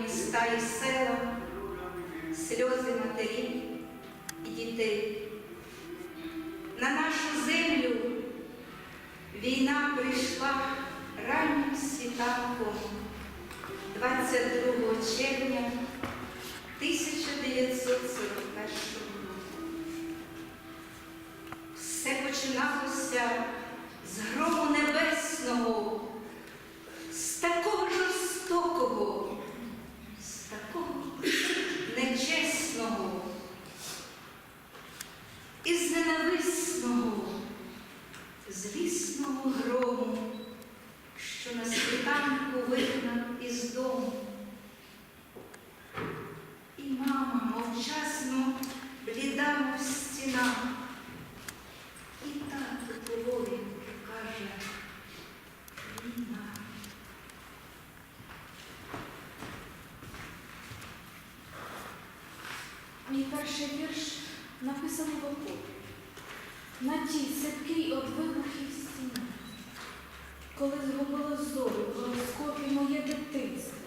міста і села, сльози матерів і дітей. На нашу землю війна прийшла раннім світанком 22 червня злісного грому, що на світанку вигнав із дому. І мама мовчасно Коли згубило зору в гороскопі моє дитинство,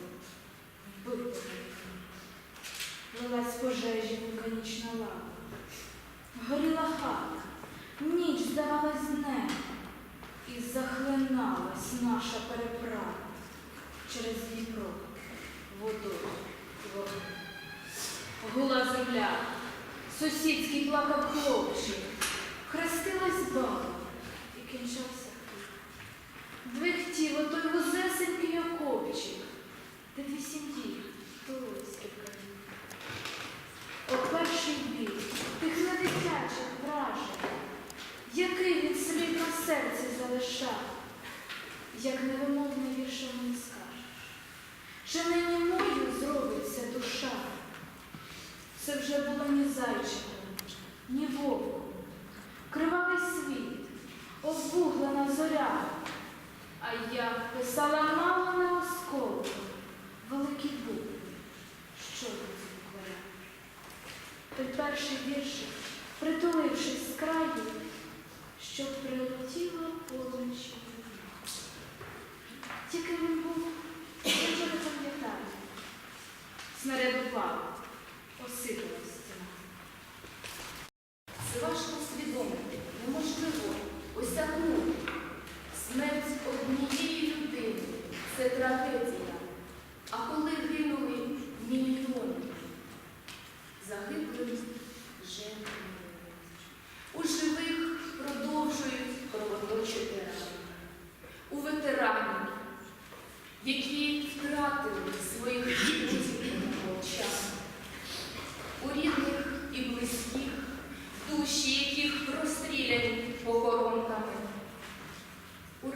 вбито Лилась пожежі вулканічна лава. Горіла хата, ніч здавалась днем, і захлиналась наша переправа через Дніпро, водою вогнем. Гула земля, сусідський плакав хлопчик, хрестилась баба. І кінчався хліб. Двихтів отой вузесенький окопчик, де дві сім'ї днів. О перший бій, тих недитячих вражень, який він слід на серці залишав, як невимовне віршом не скажеш. Чи не німою зробиться душа? Це вже було ні зайчиком, ні вовком. Кривавий світ, обуглена зоря. А я писала мало не осколком, великі букви, що розлікваря. Той перший віршик, притулившись з краю, щоб прилетіло полуночі. Тільки він був, вже не пам'ятаю. Снаряд упав, осипалась стіна. Це важко усвідомити, неможливо осягнути. Смерть однієї людини це трагедія. А коли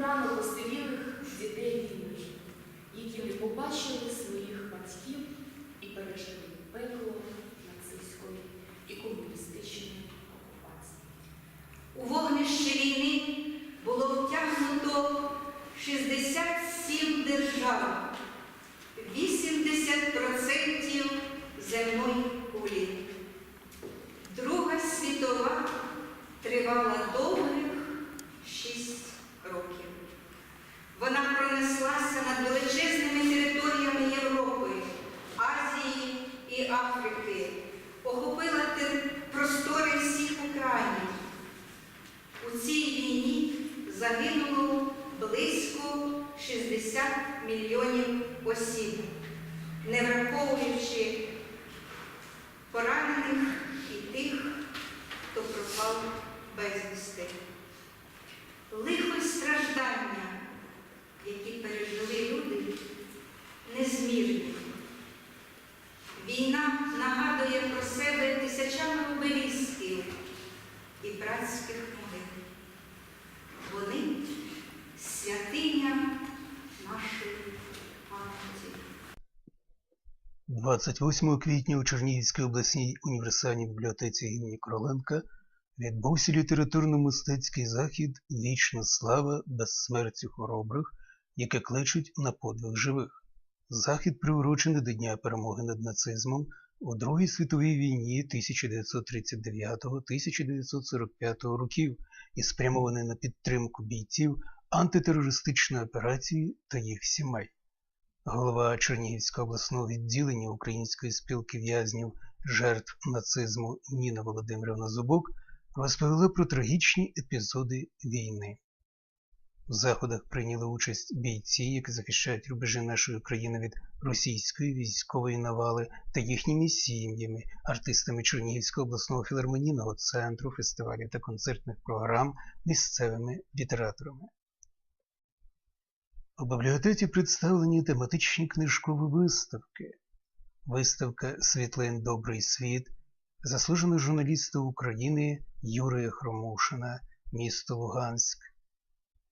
рано посивілих дітей війни, які не побачили своїх батьків і пережили пекло нацистської і комуністичної окупації. У вогнище війни було втягнуто 67 держав, 80% земної кулі. Друга світова тривала враховуючи поранених і тих, хто пропав безвісти. Лихо страждання, які пережили люди, незмірні. Війна нагадує про себе тисячами обелісків і братських могил. 28 квітня у Чернігівській обласній універсальній бібліотеці імені Короленка відбувся літературно-мистецький захід Вічна слава безсмертю хоробрих, яке кличуть на подвиг живих. Захід приурочений до Дня перемоги над нацизмом у Другій світовій війні 1939-1945 років і спрямований на підтримку бійців антитерористичної операції та їх сімей. Голова Чернігівського обласного відділення Української спілки в'язнів жертв нацизму Ніна Володимирівна Зубок розповіла про трагічні епізоди війни. В заходах прийняли участь бійці, які захищають рубежі нашої країни від російської військової навали та їхніми сім'ями, артистами Чернігівського обласного філармонійного центру, фестивалів та концертних програм, місцевими літераторами. У бібліотеці представлені тематичні книжкові виставки. Виставка Світлин Добрий світ заслуженого журналіста України Юрія Хромушина, місто Луганськ.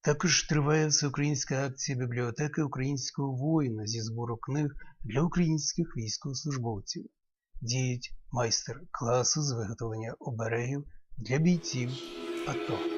Також триває всеукраїнська акція бібліотеки українського воїна зі збору книг для українських військовослужбовців. Діють майстер-класи з виготовлення оберегів для бійців АТО.